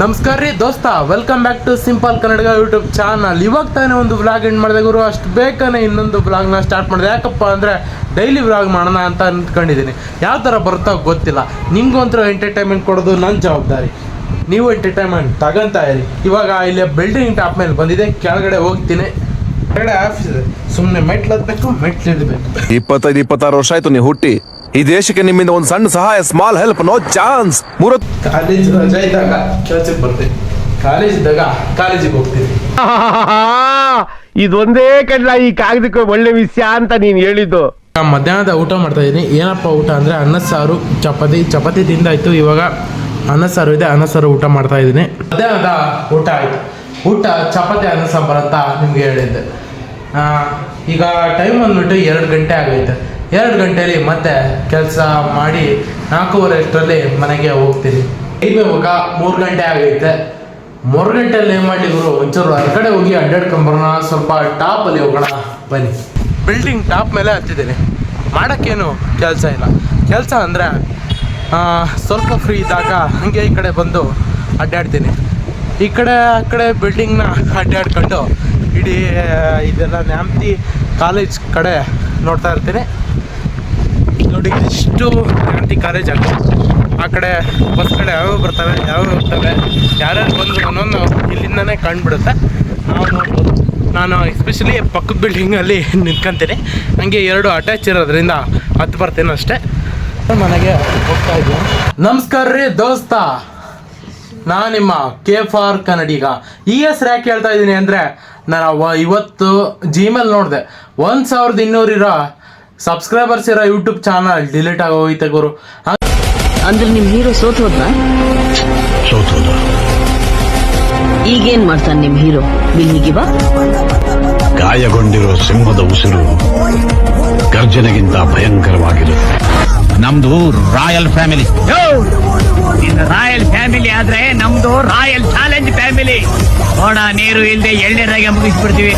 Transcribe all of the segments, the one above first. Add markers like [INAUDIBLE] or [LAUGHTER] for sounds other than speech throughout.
ನಮಸ್ಕಾರ ರೀ ದೋಸ್ತ welcome back to simple Kannada YouTube channel ಇವಾಗ ತಾನೇ ಒಂದು ವ್ಲಾಗ್ ಎಂಡ್ ಮಾಡಿದೆ ಗುರು, ಅಷ್ಟು ಬೇಕನೇ ಇನ್ನೊಂದು ವ್ಲಾಗ್ನ ಸ್ಟಾರ್ಟ್ ಮಾಡಿದೆ. ಯಾಕಪ್ಪ ಅಂದರೆ ಡೈಲಿ ವ್ಲಾಗ್ ಮಾಡೋಣ ಅಂತ ಅಂದ್ಕೊಂಡಿದ್ದೀನಿ ಯಾವ ಥರ ಬರುತ್ತೋ ಗೊತ್ತಿಲ್ಲ. ನಿಮ್ಗಂತೂ ಎಂಟರ್ಟೈನ್ಮೆಂಟ್ ಕೊಡೋದು ನನ್ನ ಜವಾಬ್ದಾರಿ. ನೀವು ಎಂಟರ್ಟೈನ್ಮೆಂಟ್ ತಗೊಂತಾ ಇರಿ. ಇವಾಗ ಇಲ್ಲಿ ಬಿಲ್ಡಿಂಗ್ ಟಾಪ್ ಮೇಲೆ ಬಂದಿದೆ, ಕೆಳಗಡೆ ಹೋಗ್ತೀನಿ. ಕೆಳಗಡೆ ಆಫೀಸ್ ಇದೆ. ಸುಮ್ಮನೆ ಮೆಟ್ಲು ಹತ್ಬೇಕು, ಮೆಟ್ಲು ಇಡಬೇಕು. ಇಪ್ಪತ್ತೈದು, ಇಪ್ಪತ್ತಾರು ವರ್ಷ ಆಯ್ತು ನೀವು ಹುಟ್ಟಿ. ಈ ದೇಶಕ್ಕೆ ನಿಮ್ಮಿಂದ ಒಂದು ಸಣ್ಣ ಸಹಾಯ ಸ್ಮಾಲ್ ಹೆಲ್ಪ್ ನೋ ಚಾನ್ಸ್ ಮೂರು ಕಾಲೇಜ್ ರಜಾ ಇದ್ದಾಗ ಕೆಲಸಕ್ಕೆ ಬರ್ತೀನಿ. ಕಾಲೇಜ್ ಇದ್ದಾಗ ಕಾಲೇಜಿಗೆ ಹೋಗ್ತೀನಿ. [LAUGHS] ಇದೊಂದೇ ಕಡ್ಲ ಈ ಕಾಗದಕ್ಕೆ ಒಳ್ಳೆ ವಿಷಯ ಅಂತ ನೀನು ಹೇಳಿದ್ದು. ನಾನು ಮಧ್ಯಾಹ್ನದ ಊಟ ಮಾಡ್ತಾ ಇದ್ದೀನಿ. ಏನಪ್ಪ ಊಟ ಅಂದರೆ ಅನ್ನ ಸಾರು ಚಪಾತಿ. ಚಪಾತಿ ತಿಂದಾಯ್ತು ಇವಾಗ ಅನ್ನ ಸಾರು ಇದೆ ಅನ್ನ ಸಾರು ಊಟ ಮಾಡ್ತಾ ಇದ್ದೀನಿ. ಮಧ್ಯಾಹ್ನದ ಊಟ ಆಯ್ತು. ಊಟ ಚಪಾತಿ ಅನ್ನ ಸಾಂಬಾರು ಅಂತ ನಿಮಗೆ ಹೇಳಿದ್ದೆ. ಈಗ ಟೈಮ್ ಬಂದ್ಬಿಟ್ಟು ಎರಡು ಗಂಟೆ ಆಗೈತೆ ಎರಡು ಗಂಟೆಯಲ್ಲಿ ಮತ್ತೆ ಕೆಲಸ ಮಾಡಿ ನಾಲ್ಕೂವರೆ ಅಷ್ಟರಲ್ಲಿ ಮನೆಗೆ ಹೋಗ್ತೀನಿ. ಇವಾಗ ಮೂರು ಗಂಟೆ ಆಗೈತೆ. ಮೂರು ಗಂಟೆಯಲ್ಲಿ ಏನು ಮಾಡಿದ್ರು ಒಂಚೂರು ಆ ಕಡೆ ಹೋಗಿ ಅಡ್ಡಾಡ್ಕೊಂಬರೋಣ ಸ್ವಲ್ಪ ಟಾಪಲ್ಲಿ ಹೋಗೋಣ. ಬನ್ನಿ. ಬಿಲ್ಡಿಂಗ್ ಟಾಪ್ ಮೇಲೆ ಹತ್ತಿದ್ದೀನಿ ಮಾಡೋಕ್ಕೇನು ಕೆಲಸ ಇಲ್ಲ. ಕೆಲಸ ಅಂದರೆ ಸ್ವಲ್ಪ ಫ್ರೀ ಇದ್ದಾಗ ಹಾಗೆ ಈ ಕಡೆ ಬಂದು ಅಡ್ಡಾಡ್ತೀನಿ. ಈ ಕಡೆ, ಆ ಕಡೆ ಬಿಲ್ಡಿಂಗ್ನ ಅಡ್ಡಾಡ್ಕೊಂಡು ಇಡೀ ಇದೆಲ್ಲ ನ್ಯಾಮ್ತಿ ಕಾಲೇಜ್ ಕಡೆ ನೋಡ್ತಾ ಇರ್ತೀನಿ. ನೋಡಿ, ಇಷ್ಟು ಕ್ರಾಂತಿ ಕಾಲೇಜ್ ಆಗ್ತದೆ ಆ ಕಡೆ ಬಸ್ ಕಡೆ ಯಾವ್ಯಾವ ಬರ್ತವೆ ಯಾವ್ಯಾವ ಹೋಗ್ತವೆ, ಯಾರ್ಯಾರು ಬಂದ್ರು ಅನ್ನೋದು ಇಲ್ಲಿಂದನೇ ಕಂಡುಬಿಡುತ್ತೆ. ನಾವು ನೋಡ್ಬೋದು. ನಾನು ಎಸ್ಪೆಷಲಿ ಪಕ್ಕದ ಬಿಲ್ಡಿಂಗಲ್ಲಿ ನಿಂತ್ಕೊಂತೀನಿ. ನನಗೆ ಎರಡು ಅಟ್ಯಾಚ್ ಇರೋದ್ರಿಂದ ಹತ್ತು ಬರ್ತೀನಿ ಅಷ್ಟೇ. ಮನೆಗೆ ಹೋಗ್ತಾ ಇದ್ದೀನಿ. ನಮಸ್ಕಾರ ರೀ ದೋಸ್ತ. ನಾನು ನಿಮ್ಮ ಕೆ ಫಾರ್ ಕನ್ನಡಿಗ ಈ ಹೆಸ್ರು ಯಾಕೆ ಹೇಳ್ತಾ ಇದ್ದೀನಿ ಅಂದರೆ, ನಾನು ಇವತ್ತು ಜಿಮೇಲ್ ನೋಡಿದೆ. ಒಂದು ಸಾವಿರದ ಇನ್ನೂರು ಇರೋ ಸಬ್ಸ್ಕ್ರೈಬರ್ಸ್ ಇರೋ ಯೂಟ್ಯೂಬ್ ಚಾನಲ್ ಡಿಲೀಟ್ ಆಗೋಗೈತೆ ಗುರು. ಅಂದ್ರೆ ನಿಮ್ ಹೀರೋ ಸೋತ್ ಹೋದ್ನ? ಈಗೇನ್ ಮಾಡ್ತಾನೆ ನಿಮ್ ಹೀರೋ ಬಿಲ್ಲಿಗಿವ ಗಾಯಗೊಂಡಿರೋ ಸಿಂಹದ ಉಸಿರು ಗರ್ಜನೆಗಿಂತ ಭಯಂಕರವಾಗಿರುತ್ತೆ ನಮ್ದು ರಾಯಲ್ ಫ್ಯಾಮಿಲಿ. ರಾಯಲ್ ಫ್ಯಾಮಿಲಿ ಆದ್ರೆ ನಮ್ದು ರಾಯಲ್ ಚಾಲೆಂಜ್ ಫ್ಯಾಮಿಲಿ. ನೋಡ ನೀರು ಇಲ್ಲದೆ ಎಳ್ಳೆರಾಗೆ ಮುಗಿಸ್ಬಿಡ್ತೀವಿ.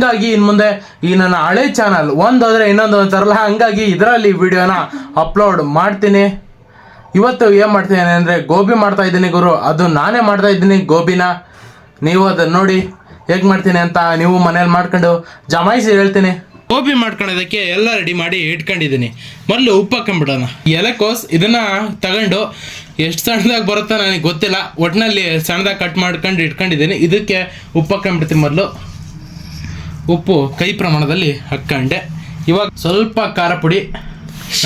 ಹಂಗಾಗಿ ಇನ್ನು ಮುಂದೆ ಈ ನನ್ನ ಹಳೆ ಚಾನಲ್ ಒಂದಾದ್ರೆ ಇನ್ನೊಂದು ಅಂತಾರಲ್ಲ ಹಂಗಾಗಿ ಇದರಲ್ಲಿ ವಿಡಿಯೋನ ಅಪ್ಲೋಡ್ ಮಾಡ್ತೀನಿ. ಇವತ್ತು ಏನು ಮಾಡ್ತೀನಿ ಅಂದರೆ ಗೋಬಿ ಮಾಡ್ತಾ ಇದ್ದೀನಿ ಗುರು. ಅದು ನಾನೇ ಮಾಡ್ತಾ ಇದ್ದೀನಿ ಗೋಬಿನ. ನೀವು ಅದನ್ನ ನೋಡಿ ಹೇಗೆ ಮಾಡ್ತೀನಿ ಅಂತ ನೀವು ಮನೇಲಿ ಮಾಡ್ಕೊಂಡು ಜಮಾಯಿಸಿ ಹೇಳ್ತೀನಿ. ಗೋಬಿ ಮಾಡ್ಕೊಳ್ಳೋದಕ್ಕೆ ಎಲ್ಲ ರೆಡಿ ಮಾಡಿ ಇಟ್ಕೊಂಡಿದ್ದೀನಿ. ಮೊದಲು ಉಪ್ಪು ಹಾಕೊಂಡ್ಬಿಡೋಣ ಎಲೆಕೋಸ್ ಇದನ್ನ ತಗೊಂಡು ಎಷ್ಟು ಸಣ್ಣದಾಗಿ ಬರುತ್ತೋ ನನಗೆ ಗೊತ್ತಿಲ್ಲ. ಒಟ್ಟಿನಲ್ಲಿ ಸಣ್ಣದಾಗಿ ಕಟ್ ಮಾಡ್ಕೊಂಡು ಇಟ್ಕೊಂಡಿದ್ದೀನಿ. ಇದಕ್ಕೆ ಉಪ್ಪು ಹಾಕೊಂಡ್ಬಿಡ್ತೀನಿ ಮೊದಲು. ಉಪ್ಪು ಕೈ ಪ್ರಮಾಣದಲ್ಲಿ ಹಾಕ್ಕೊಂಡೆ ಇವಾಗ ಸ್ವಲ್ಪ ಖಾರ ಪುಡಿ.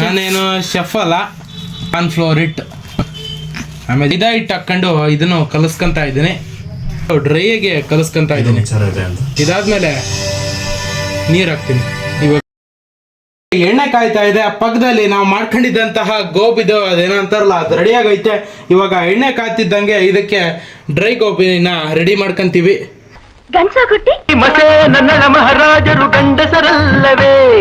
ನಾನೇನು ಶೆಫ್ ಅಲ್ಲ ಕಾರ್ನ್ಫ್ಲೋರ್ ಇಟ್ ಆಮೇಲೆ ಇದ ಹಿಟ್ಟು ಹಾಕ್ಕೊಂಡು ಇದನ್ನು ಕಲಿಸ್ಕೊಂತ ಇದ್ದೀನಿ. ಡ್ರೈಗೆ ಕಲಿಸ್ಕೊಂತ ಇದ್ದೀನಿ. ಇದಾದ್ಮೇಲೆ ನೀರು ಹಾಕ್ತೀನಿ. ಇವಾಗ ಎಣ್ಣೆ ಕಾಯ್ತಾ ಇದೆ ಆ ಪಕ್ಕದಲ್ಲಿ ನಾವು ಮಾಡ್ಕೊಂಡಿದ್ದಂತಹ ಗೋಬಿದು ಅದೇನೋ ಅಂತಾರಲ್ಲ ಅದು ರೆಡಿ ಆಗೈತೆ. ಇವಾಗ ಎಣ್ಣೆ ಕಾಯ್ತಿದ್ದಂಗೆ ಇದಕ್ಕೆ ಡ್ರೈ ಗೋಬಿನ ರೆಡಿ ಮಾಡ್ಕೊಂತೀವಿ. ಮಸೆ ನನ್ನ ಮಹಾರಾಜರು ಗಂಡಸರಲ್ಲವೇ?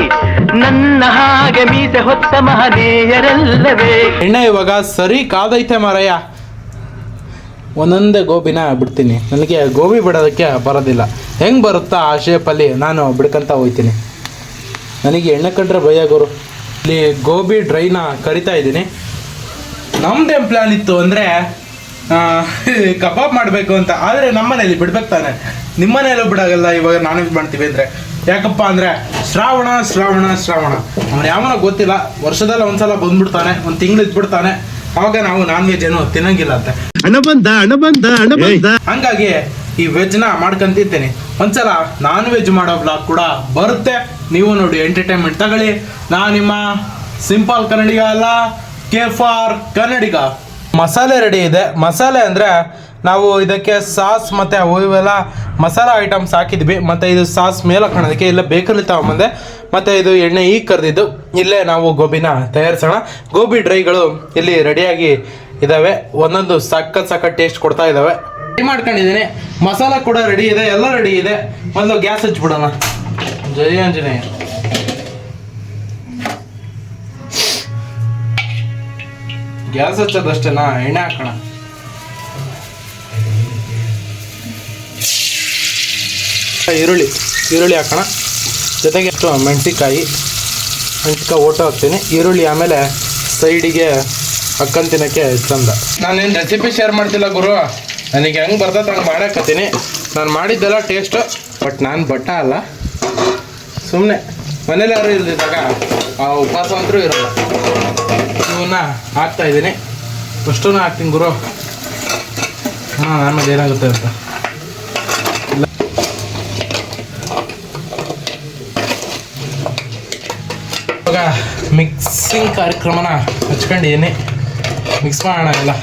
ನನ್ನ ಹಾಗೆ ಮೀಸೆ ಹೊತ್ತ ಮಹನೀಯರಲ್ಲವೇ? ಎಣ್ಣೆ ಇವಾಗ ಸರಿ ಕಾದೈತೆ ಮಾರಯ್ಯ. ಒಂದೊಂದೇ ಗೋಬಿನ ಬಿಡ್ತೀನಿ. ನನಗೆ ಗೋಬಿ ಬಿಡೋದಕ್ಕೆ ಬರೋದಿಲ್ಲ. ಹೆಂಗೆ ಬರುತ್ತಾ ಆ ಶೇಪಲ್ಲಿ ನಾನು ಬಿಡ್ಕೊಂತ ಹೋಗ್ತೀನಿ. ನನಗೆ ಎಣ್ಣೆ ಕಂಡ್ರೆ ಭಯ ಗುರು. ಇಲ್ಲಿ ಗೋಬಿ ಡ್ರೈನ ಕರಿತಾ ಇದ್ದೀನಿ. ನಮ್ದೇನು ಪ್ಲ್ಯಾನ್ ಇತ್ತು ಅಂದರೆ [LAUGHS] ಕಬಾಬ್ ಮಾಡಬೇಕು ಅಂತ. ಆದರೆ ನಮ್ಮನೇಲಿ ಬಿಡ್ಬೇಕು ತಾನೆ. ನಿಮ್ಮನೇಲೂ ಬಿಡಾಗಲ್ಲ ಇವಾಗ ನಾನ್ ವೆಜ್ ಮಾಡ್ತೀವಿ ಅಂದರೆ. ಯಾಕಪ್ಪ ಅಂದರೆ ಶ್ರಾವಣ ಶ್ರಾವಣ ಶ್ರಾವಣ. ಅವನು ಯಾವನೋ ಗೊತ್ತಿಲ್ಲ ವರ್ಷದಲ್ಲಿ ಒಂದ್ಸಲ ಬಂದ್ಬಿಡ್ತಾನೆ ಒಂದು ತಿಂಗಳು ಇದ್ಬಿಡ್ತಾನೆ. ಅವಾಗ ನಾವು ನಾನ್ ವೆಜ್ ಏನು ತಿನ್ನಂಗಿಲ್ಲ ಅಂತ. ಹಣ ಬಂದ ಹಣ ಬಂದ ಹಣ ಬಂದ. ಹಂಗಾಗಿ ಈ ವೆಜ್ನ ಮಾಡ್ಕೊಂತಿದ್ದೀನಿ. ಒಂದ್ಸಲ ನಾನ್ ವೆಜ್ ಮಾಡೋ ಬ್ಲಾಗ್ ಕೂಡ ಬರುತ್ತೆ. ನೀವು ನೋಡಿ ಎಂಟರ್ಟೈನ್ಮೆಂಟ್ ತಗೊಳ್ಳಿ. ನಾನು ನಿಮ್ಮ ಸಿಂಪಲ್ ಕನ್ನಡಿಗ ಅಲ್ಲ ಕೆ ಫಾರ್ ಕನ್ನಡಿಗ. ಮಸಾಲೆ ರೆಡಿ ಇದೆ. ಮಸಾಲೆ ಅಂದರೆ ನಾವು ಇದಕ್ಕೆ ಸಾಸ್ ಮತ್ತು ಅವು ಇವೆಲ್ಲ ಮಸಾಲ ಐಟಮ್ಸ್ ಹಾಕಿದ್ವಿ. ಮತ್ತು ಇದು ಸಾಸ್ ಮೇಲೆ ಕಾಣೋದಕ್ಕೆ ಇಲ್ಲ ಬೇಕಲ್ಲಿ ತಗೊಂಬಂದೆ. ಮತ್ತು ಇದು ಎಣ್ಣೆ ಈಗ ಕರೆದಿದ್ದು. ಇಲ್ಲೇ ನಾವು ಗೋಬಿನ ತಯಾರಿಸೋಣ. ಗೋಬಿ ಡ್ರೈಗಳು ಇಲ್ಲಿ ರೆಡಿಯಾಗಿ ಇದ್ದಾವೆ ಒಂದೊಂದು ಸಖತ್ ಸಖತ್ ಟೇಸ್ಟ್ ಕೊಡ್ತಾ ಇದ್ದಾವೆ ರೆಡಿ ಮಾಡ್ಕೊಂಡಿದ್ದೀನಿ. ಮಸಾಲ ಕೂಡ ರೆಡಿ ಇದೆ. ಎಲ್ಲ ರೆಡಿ ಇದೆ. ಒಂದು ಗ್ಯಾಸ್ ಹಚ್ಬಿಡೋಣ. ಜಯ ಆಂಜನೇಯ. ಗ್ಯಾಸ್ ಹಚ್ಚೋದಷ್ಟೇನಾ ಎಣ್ಣೆ ಹಾಕೋಣ. ಈರುಳ್ಳಿ ಈರುಳ್ಳಿ ಹಾಕೋಣ. ಜೊತೆಗೆ ಎಷ್ಟು ಮೆಣಸಿಕಾಯಿ ಮೆಣಸಿಕಾಯಿ ಓಟ ಹಾಕ್ತೀನಿ. ಈರುಳ್ಳಿ ಆಮೇಲೆ ಸೈಡಿಗೆ ಅಕ್ಕನ್ ತಿನ್ನೋಕ್ಕೆ ಚಂದ. ನಾನೇನು ರೆಸಿಪಿ ಶೇರ್ ಮಾಡ್ತಿಲ್ಲ ಗುರು. ನನಗೆ ಹೆಂಗೆ ಬರ್ತದೆ ಹಂಗೆ ಮಾಡಾಕತ್ತೀನಿ. ನಾನು ಮಾಡಿದ್ದೆಲ್ಲ ಟೇಸ್ಟು ಬಟ್ ನಾನು ಬಟ್ಟ ಅಲ್ಲ. ಸುಮ್ಮನೆ ಮನೇಲಿ ಯಾರು ಇಲ್ದಿದ್ದಾಗ ಆ ಉಪವಾಸ ಅಂತೂ ಇರೋಲ್ಲ. ಇವನ್ನ ಹಾಕ್ತಾ ಇದ್ದೀನಿ. ಅಷ್ಟನ್ನು ಹಾಕ್ತೀನಿ ಗುರು. ಹಾಂ, ಆಮೇಲೆ ಏನಾಗುತ್ತೆ ಅಂತ. ಇವಾಗ ಮಿಕ್ಸಿಂಗ್ ಕಾರ್ಯಕ್ರಮನ ಹಚ್ಕೊಂಡಿದ್ದೀನಿ. ಮಿಕ್ಸ್ ಮಾಡೋಣ ಎಲ್ಲ.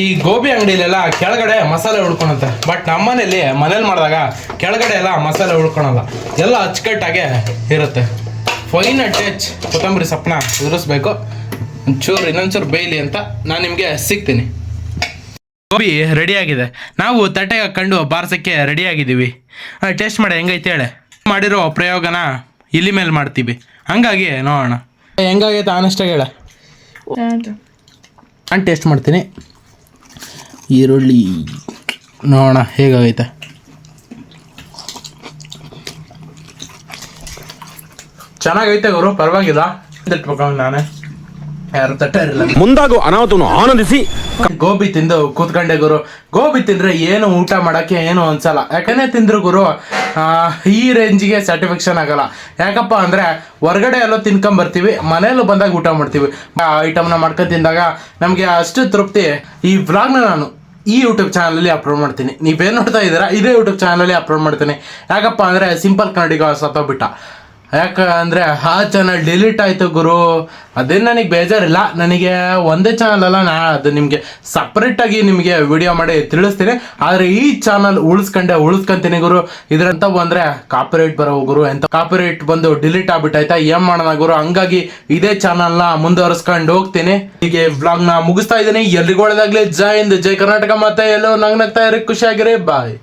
ಈ ಗೋಬಿ ಅಂಗಡಿಲೆಲ್ಲ ಕೆಳಗಡೆ ಮಸಾಲೆ ಉಳ್ಕೊಳತ್ತೆ ಬಟ್ ನಮ್ಮನೇಲಿ ಮನೇಲಿ ಮಾಡಿದಾಗ ಕೆಳಗಡೆ ಎಲ್ಲ ಮಸಾಲೆ ಉಳ್ಕೊಳಲ್ಲ ಎಲ್ಲ ಅಚ್ಚುಕಟ್ಟಾಗೆ ಇರುತ್ತೆ. ಫೈನ್ ಟಚ್ ಕೊತ್ತಂಬರಿ ಸಪ್ನ ಉದುರಿಸ್ಬೇಕು. ಒಂಚೂರು ಇನ್ನೊಂಚೂರು ಬೇಯಲಿ ಅಂತ ನಾನು ನಿಮಗೆ ಸಿಗ್ತೀನಿ. ಗೋಬಿ ರೆಡಿಯಾಗಿದೆ ನಾವು ತಟ್ಟೆ ಹಾಕೊಂಡು ಬಾರ್ಸಕ್ಕೆ ರೆಡಿಯಾಗಿದ್ದೀವಿ ಟೇಸ್ಟ್ ಮಾಡಿ ಹೆಂಗೈತೆ ಹೇಳೆ? ಮಾಡಿರೋ ಪ್ರಯೋಗನ ಇಲ್ಲಿ ಮೇಲೆ ಮಾಡ್ತೀವಿ. ಹಂಗಾಗಿ ನೋಡೋಣ. ಹೆಂಗಾಗೈತೆ ಆನೆಸ್ಟಾಗಿ ಹೇಳ. ನಾನು ಟೇಸ್ಟ್ ಮಾಡ್ತೀನಿ. ಈರುಳ್ಳಿ. ನೋಡೋಣ ಹೇಗಾಗೈತೆ? ಚೆನ್ನಾಗೈತೆ ಗುರು ಪರವಾಗಿಲ್ಲ. ಇಟ್ಬೇಕು ನಾನೇ. ಯಾರು ತಟ್ಟೆ ಇರಲಿಲ್ಲ ಮುಂದಾಗು ಅನಾಹುತವನ್ನು ಆನಂದಿಸಿ. ಗೋಬಿ ತಿಂದು ಕೂತ್ಕೊಂಡೆ ಗುರು. ಗೋಬಿ ತಿಂದ್ರೆ ಏನು ಊಟ ಮಾಡಕ್ಕೆ ಏನು ಅನ್ಸಲ್ಲ. ಯಾಕಂದ್ರೆ ತಿಂದ್ರು ಗುರು ಈ ರೇಂಜಿಗೆ ಸ್ಯಾಟಿಸ್ಫ್ಯಾಕ್ಷನ್ ಆಗಲ್ಲ. ಯಾಕಪ್ಪ ಅಂದ್ರೆ ಹೊರಗಡೆ ಎಲ್ಲೋ ತಿನ್ಕೊಂಡ್ ಬರ್ತೀವಿ ಮನೆಯಲ್ಲೂ ಬಂದಾಗ ಊಟ ಮಾಡ್ತೀವಿ. ಆ ಐಟಮ್ನ ಮಾಡ್ಕೊಂಡು ತಿಂದಾಗ ನಮಗೆ ಅಷ್ಟು ತೃಪ್ತಿ. ಈ ವ್ಲಾಗ್ನ ನಾನು ಈ ಯೂಟ್ಯೂಬ್ ಚಾನಲಲ್ಲಿ ಅಪ್ಲೋಡ್ ಮಾಡ್ತೀನಿ. ನೀವೇನು ನೋಡ್ತಾ ಇದ್ದೀರಾ ಇದೇ ಯೂಟ್ಯೂಬ್ ಚಾನಲಲ್ಲಿ ಅಪ್ಲೋಡ್ ಮಾಡ್ತೀನಿ. ಯಾಕಪ್ಪ ಅಂದರೆ ಸಿಂಪಲ್ ಕನ್ನಡಿಗ ಸತ್ತೋಗ್ಬಿಟ್ಟ ಯಾಕ ಅಂದರೆ ಆ ಚಾನಲ್ ಡಿಲೀಟ್ ಆಯಿತು ಗುರು. ಅದೇನು ನನಗೆ ಬೇಜಾರಿಲ್ಲ. ನನಗೆ ಒಂದೇ ಚಾನಲ್ ಅಲ್ಲ, ನಾ ಅದು ನಿಮಗೆ ಸಪ್ರೇಟಾಗಿ ನಿಮಗೆ ವಿಡಿಯೋ ಮಾಡಿ ತಿಳಿಸ್ತೀನಿ. ಆದರೆ ಈ ಚಾನಲ್ ಉಳಿಸ್ಕೊಂಡೆ, ಉಳಿಸ್ಕೊಂತೀನಿ ಗುರು. ಇದ್ರಂತ ಬಂದರೆ ಕಾಪಿರೈಟ್ ಬರೋ ಗುರು, ಎಂತ ಕಾಪಿರೈಟ್ ಬಂದು ಡಿಲೀಟ್ ಆಗ್ಬಿಟ್ಟಾಯ್ತಾ ಏನ್ ಮಾಡೋಣ ಗುರು? ಹಂಗಾಗಿ ಇದೇ ಚಾನಲ್ನ ಮುಂದುವರಿಸ್ಕೊಂಡು ಹೋಗ್ತೀನಿ. ಹೀಗೆ ವ್ಲಾಗ್ನ ಮುಗಿಸ್ತಾ ಇದ್ದೀನಿ. ಎಲ್ರಿಗೂ ಜೈ ಹಿಂದ್, ಜೈ ಕರ್ನಾಟಕ. ಮತ್ತೆ ಎಲ್ಲೋ ನಂಗ್ ನಗ್ತಾ ಇರಿ ಖುಷಿಯಾಗಿರಿ ಬಾಯ್